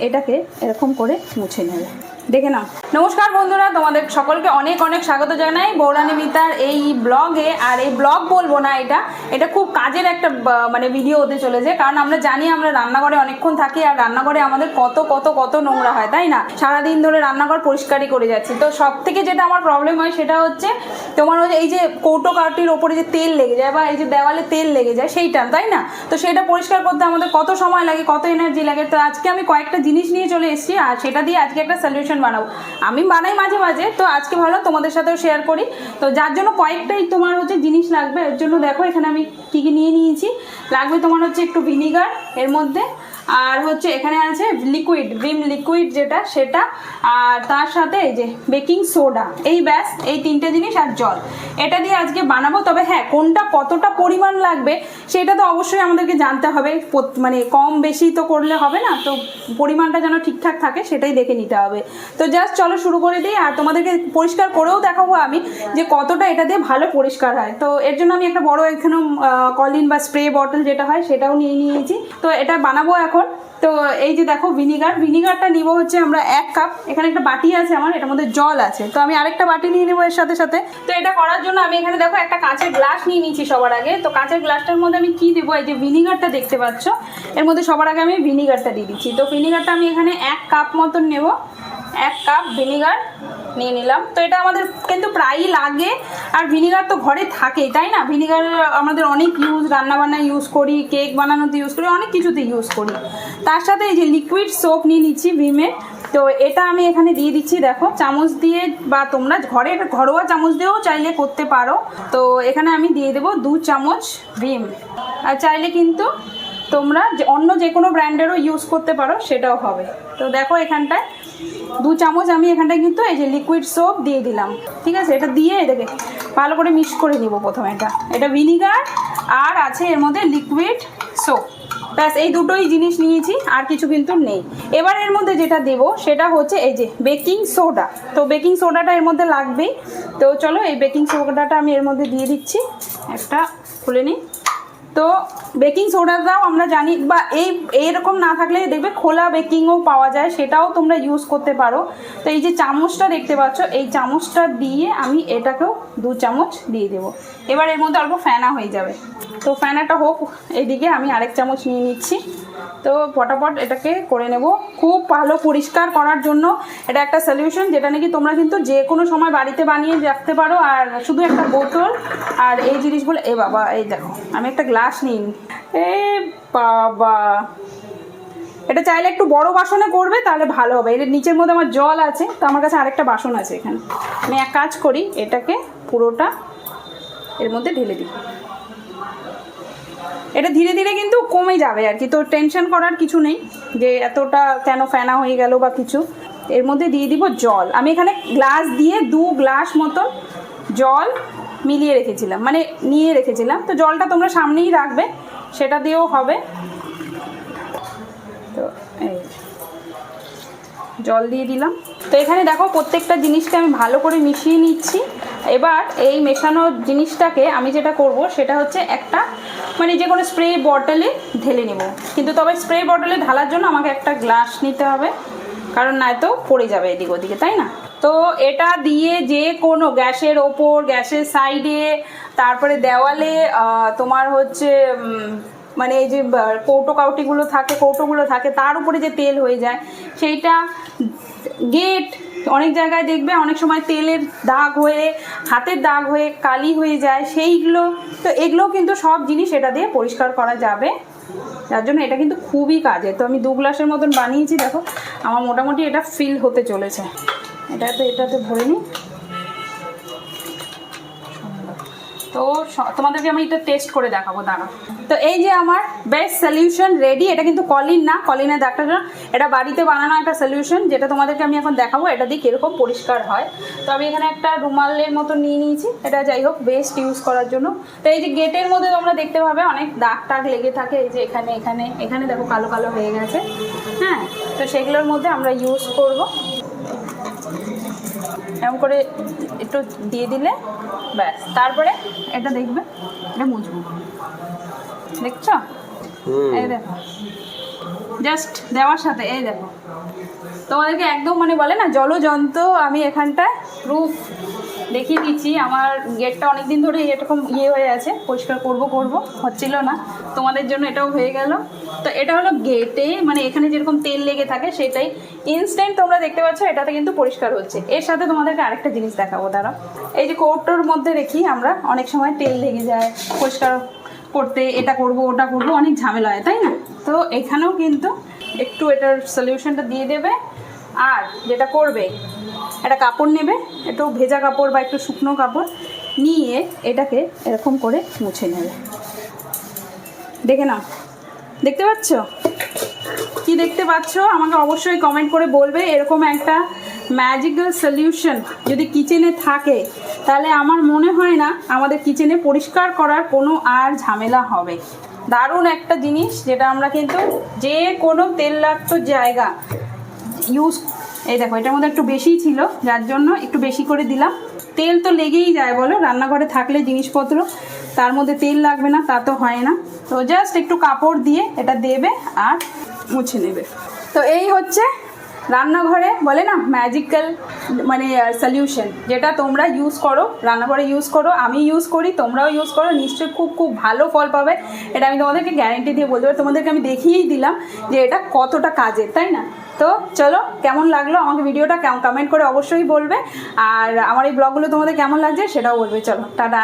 এটাকে এরকম করে মুছে নেবে। দেখে নাও। নমস্কার বন্ধুরা, তোমাদের সকলকে অনেক অনেক স্বাগত জানাই বৌরানী মিতার এই ব্লগে। আর এই ব্লগ বলব না এটা এটা খুব কাজের একটা মানে ভিডিও হতে চলেছে। কারণ আমরা জানি আমরা রান্নাঘরে অনেকক্ষণ থাকি আর রান্নাঘরে আমাদের কত কত কত নোংরা হয়, তাই না? সারাদিন ধরে রান্নাঘর পরিষ্কারই করে যাচ্ছি। তো সব থেকে যেটা আমার প্রবলেম হয় সেটা হচ্ছে তোমার হচ্ছে এই যে কৌটো কাউটির ওপরে যে তেল লেগে যায় বা এই যে দেওয়ালে তেল লেগে যায়, সেইটা, তাই না? তো সেটা পরিষ্কার করতে আমাদের কত সময় লাগে, কত এনার্জি লাগে? তো আজকে আমি কয়েকটা জিনিস নিয়ে চলে এসেছি, আর সেটা দিয়ে আজকে একটা সলিউশন বানাবো। আমি বানাই মাঝে মাঝে, তো আজকে ভালো, তোমাদের সাথেও শেয়ার করি। তো যার জন্য কয়েকটাই তোমার হচ্ছে জিনিস লাগবে, এর জন্য দেখো এখানে আমি কী কী নিয়ে নিয়েছি। লাগবে তোমার হচ্ছে একটু ভিনিগার এর মধ্যে আর হচ্ছে এখানে আছে লিকুইড ভিম লিকুইড যেটা, সেটা, আর তার সাথে এই যে বেকিং সোডা এই ব্যাস, এই তিনটে জিনিস আর জল। এটা দিয়ে আজকে বানাবো, তবে হ্যাঁ কোনটা কতটা পরিমাণ লাগবে, সেটা তো অবশ্যই আমাদেরকে জানতে হবে। মানে কম বেশি তো করলে হবে না, তো পরিমাণটা যেন ঠিকঠাক থাকে, সেটাই দেখে নিতে হবে। তো জাস্ট চলো শুরু করে দিই, আর তোমাদেরকে পরিষ্কার করেও দেখাবো আমি যে কতটা এটা দিয়ে ভালো পরিষ্কার হয়। তো এর জন্য আমি একটা বড় এখানে কলিন বা স্প্রে বটল যেটা হয়, সেটাও নিয়ে নিয়েছি। তো এটা বানাবো এখন। তো এই যে দেখো ভিনিগার ভিনিগারটা নিব হচ্ছে আমরা এক কাপ এখানে একটা বাটি আছে আমার, এটার মধ্যে জল আছে। তো আমি আরেকটা বাটি নিয়ে নেব এর সাথে সাথে। তো এটা করার জন্য আমি এখানে দেখো একটা কাঁচের গ্লাস নিয়ে নিচ্ছি সবার আগে। তো কাঁচের গ্লাসটার মধ্যে আমি কি দেবো? এই যে ভিনিগারটা দেখতে পাচ্ছ। এর মধ্যে সবার আগে আমি ভিনিগারটা দিয়ে দিচ্ছি। তো ভিনিগারটা আমি এখানে এক কাপ মতন নেব। এক কাপ ভিনিগার নিয়ে নিলাম। তো এটা আমাদের কিন্তু প্রায়ই লাগে, আর ভিনিগার তো ঘরে থাকেই, তাই না? ভিনিগার আমাদের অনেক ইউজ রান্নাবান্নায় ইউজ করি কেক বানানোতে ইউজ করি, অনেক কিছুতে ইউজ করি। তার সাথে এই যে লিকুইড সোপ নিয়ে নিচ্ছি ভিমের তো এটা আমি এখানে দিয়ে দিচ্ছি, দেখো, চামচ দিয়ে, বা তোমরা ঘরের ঘরোয়া চামচ দিয়েও চাইলে করতে পারো। তো এখানে আমি দিয়ে দেবো দু চামচ ভিম। আর চাইলে কিন্তু তোমরা অন্য যে কোনো ব্র্যান্ডেরও ইউজ করতে পারো, সেটাও হবে। তো দেখো এখানটায় দু চামচ আমি এখানটায় কিন্তু এই যে লিকুইড সোপ দিয়ে দিলাম। ঠিক আছে? এটা দিয়ে এটাকে ভালো করে মিক্স করে নিব প্রথমে এটা। এটা ভিনিগার আর আছে এর মধ্যে লিকুইড সোপ ব্যাস, এই দুটোই জিনিস নিয়েছি, আর কিছু কিন্তু নেই। এবার এর মধ্যে যেটা দেবো, সেটা হচ্ছে এই যে বেকিং সোডা তো বেকিং সোডাটা এর মধ্যে লাগবেই। তো চলো, এই বেকিং সোডাটা আমি এর মধ্যে দিয়ে দিচ্ছি। একটা খুলে নিই। তো বেকিং সোডাটাও আমরা জানি, বা এই, এইরকম না থাকলে দেখবে খোলা বেকিংও পাওয়া যায়, সেটাও তোমরা ইউজ করতে পারো। তো এই যে চামচটা দেখতে পাচ্ছ, এই চামচটা দিয়ে আমি এটাকেও দু চামচ দিয়ে দেবো। এবার এর মধ্যে অল্প ফ্যানা হয়ে যাবে। তো ফ্যানাটা হোক, এদিকে আমি আরেক চামচ নিয়ে নিচ্ছি। তো ফটাফট এটাকে করে নেব। খুব ভালো পরিষ্কার করার জন্য এটা একটা সলিউশন যেটা নাকি তোমরা কিন্তু যে কোনো সময় বাড়িতে বানিয়ে রাখতে পারো, আর শুধু একটা বোতল, আর এই জিনিসগুলো, এ বাবা, এই দেখো। আমি একটা গ্লাস নিই। এ বাবা। এটা চাইলে একটু বড় বাসনে করবে, তাহলে ভালো হবে। এর নিচের মধ্যে আমার জল আছে, তো আমার কাছে আরেকটা বাসন আছে এখানে। আমি এক কাজ করি, এটাকে পুরোটা এর মধ্যে ঢেলে দিই। এটা ধীরে ধীরে কিন্তু কমে যাবে আর কি। তো টেনশন করার কিছু নেই, যে এতটা কেন ফেনা হয়ে গেল বা কিছু। এর মধ্যে দিয়ে দিব জল। আমি এখানে গ্লাস দিয়ে দু গ্লাস মতন জল মিলিয়ে রেখেছিলাম মানে নিয়ে রেখেছিলাম। তো জলটা তোমরা সামনেই রাখবে, সেটা দিয়েও হবে। তো এই জল দিয়ে দিলাম। তো এখানে দেখো, প্রত্যেকটা জিনিসকে আমি ভালো করে মিশিয়ে নিচ্ছি। এবার এই মেশানো জিনিসটাকে আমি যেটা করব, সেটা হচ্ছে একটা মানে যে কোনো স্প্রে বটলে ঢেলে নেব। কিন্তু তবে স্প্রে বটলে ঢালার জন্য আমাকে একটা গ্লাস নিতে হবে, কারণ নয়তো পড়ে যাবে এদিক ওদিকে, তাই না? তো এটা দিয়ে যে কোনো গ্যাসের ওপর, গ্যাসের সাইডে, তারপরে দেওয়ালে তোমার হচ্ছে মানে এই যে কৌটো কাউটিগুলো থাকে, কৌটোগুলো থাকে, তার উপরে যে তেল হয়ে যায়, সেইটা গেট, অনেক জায়গায় দেখবে, অনেক সময় তেলের দাগ হয়ে, হাতের দাগ হয়ে, কালি হয়ে যায়, সেইগুলো, তো এগুলো কিন্তু সব জিনিস এটা দিয়ে পরিষ্কার করা যাবে। যার জন্য এটা কিন্তু খুবই কাজে তো আমি দু গ্লাসের মতন বানিয়েছি, দেখো, আমার মোটামুটি এটা ফিল হতে চলেছে। এটাতে এটাতে ভরে নিই। তো তোমাদেরকে আমি এটা টেস্ট করে দেখাবো দাঁড়া তো এই যে আমার বেস্ট সলিউশন রেডি এটা কিন্তু কলিন না, কলিনের জন্য এটা বাড়িতে বানানো একটা সলিউশন যেটা তোমাদেরকে আমি এখন দেখাবো। এটা দিয়ে কীরকম পরিষ্কার হয়। তো আমি এখানে একটা রুমালের মতো নিয়ে নিয়েছি। এটা যাই হোক বেস্ট ইউজ করার জন্য। তো এই যে গেটের মধ্যে তোমরা দেখতে পাবে, অনেক দাগ টাগ লেগে থাকে। এই যে এখানে এখানে এখানে দেখো কালো কালো হয়ে গেছে। হ্যাঁ তো সেগুলোর মধ্যে আমরা ইউজ করব। এরকম করে একটু দিয়ে দিলে ব্যাস। তারপরে এটা দেখবে এটা মুছবো। দেখছ? এই দেখো। জাস্ট দেওয়ার সাথে এই দেখো। তোমাদেরকে একদম মানে বলে না জলযন্ত্র আমি এখানটায় প্রুফ দেখিয়ে দিচ্ছি আমার গেটটা অনেক দিন ধরে এরকম ইয়ে হয়ে আছে পরিষ্কার করব করব হচ্ছিল না। তোমাদের জন্য এটাও হয়ে গেল। তো এটা হলো গেটে মানে এখানে যেরকম তেল লেগে থাকে সেটাই। ইনস্ট্যান্ট তোমরা দেখতে পাচ্ছ, এটাতে কিন্তু পরিষ্কার হচ্ছে। এর সাথে তোমাদেরকে আরেকটা জিনিস দেখাবো তারা এই যে কৌটোর মধ্যে রেখি আমরা, অনেক সময় তেল লেগে যায়, পরিষ্কার করতে, এটা করব, ওটা করব, অনেক ঝামেলা হয়, তাই না? তো এখানেও কিন্তু একটু এটার সলিউশনটা দিয়ে দেবে। আর যেটা করবে, একটা কাপড় নেবে, একটু ভেজা কাপড় বা একটু শুকনো কাপড় নিয়ে এটাকে এরকম করে মুছে নেবে। দেখে নাও। দেখতে পাচ্ছ? কি দেখতে পাচ্ছ? আমাকে অবশ্যই কমেন্ট করে বলবে এরকম একটা ম্যাজিক্যাল সলিউশন যদি কিচেনে থাকে, তাহলে আমার মনে হয় না আমাদের কিচেনে পরিষ্কার করার কোনো আর ঝামেলা হবে। দারুণ একটা জিনিস যেটা আমরা কিন্তু যে কোনো তেল লাগতো জায়গা ইউজ এই দেখো, এটার মধ্যে একটু বেশিই ছিল, যার জন্য একটু বেশি করে দিলাম। তেল তো লেগেই যায় বলো, রান্নাঘরে থাকলে জিনিসপত্র তার মধ্যে তেল লাগবে না, তা তো হয় না। তো জাস্ট একটু কাপড় দিয়ে এটা দেবে আর মুছে নেবে। তো এই হচ্ছে রান্নাঘরে বলে না ম্যাজিক্যাল মানে সলিউশন যেটা তোমরা ইউজ করো, রান্নাঘরে ইউজ করো, আমি ইউজ করি, তোমরাও ইউজ করো, নিশ্চয়ই খুব খুব ভালো ফল পাবে। এটা আমি তোমাদেরকে গ্যারেন্টি দিয়ে বলতে পারি তোমাদেরকে আমি দেখিয়েই দিলাম যে এটা কতটা কাজের, তাই না? তো চলো, কেমন লাগল আমাকে ভিডিওটা কমেন্ট করে অবশ্যই বলবে। আর আমার এই ব্লগগুলো তোমাদের কেমন লাগছে সেটাও বলবে, চলো, টাটা।